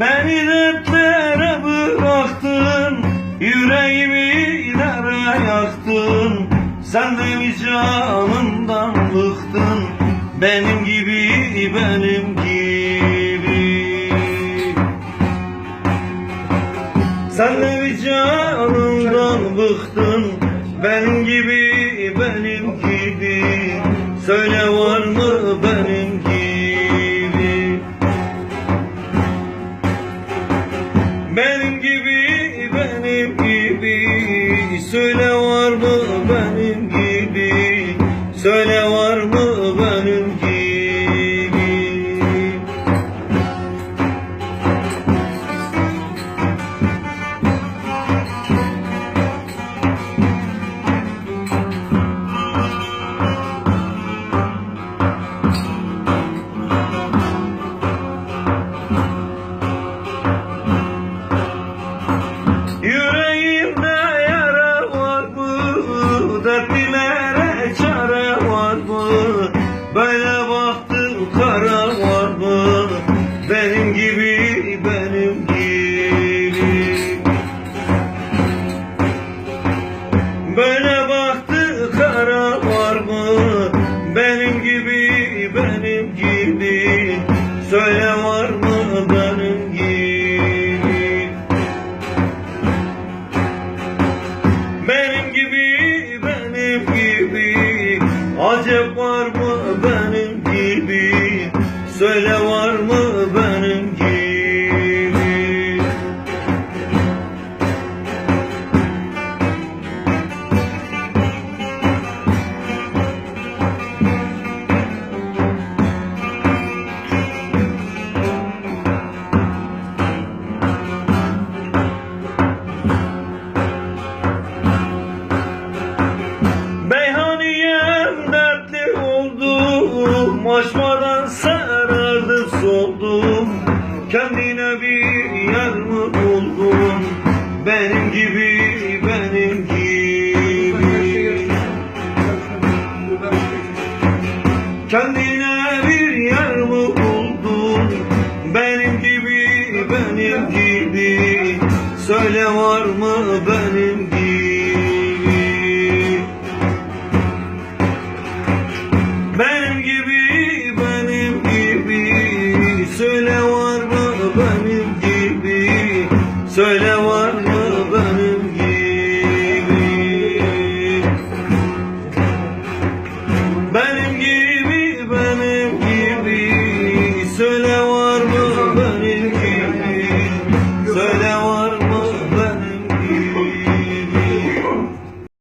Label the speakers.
Speaker 1: Beni dertlere bıraktın Yüreğimi yara yaktın. Sen de mi canımdan bıktın Benim gibi benim gibi. Sen de mi canımdan bıktın Benim gibi benim gibi. Söyle var mı Söyle Böyle baktım kara var mı? Benim gibi, benim gibi Acep var oldum Açmadan sarardım soldum Kendine bir yer mi buldun? Benim gibi benim gibi. Kendine bir yer mi buldun? Benim gibi benim gibi. Söyle var mı benim gibi Söyle var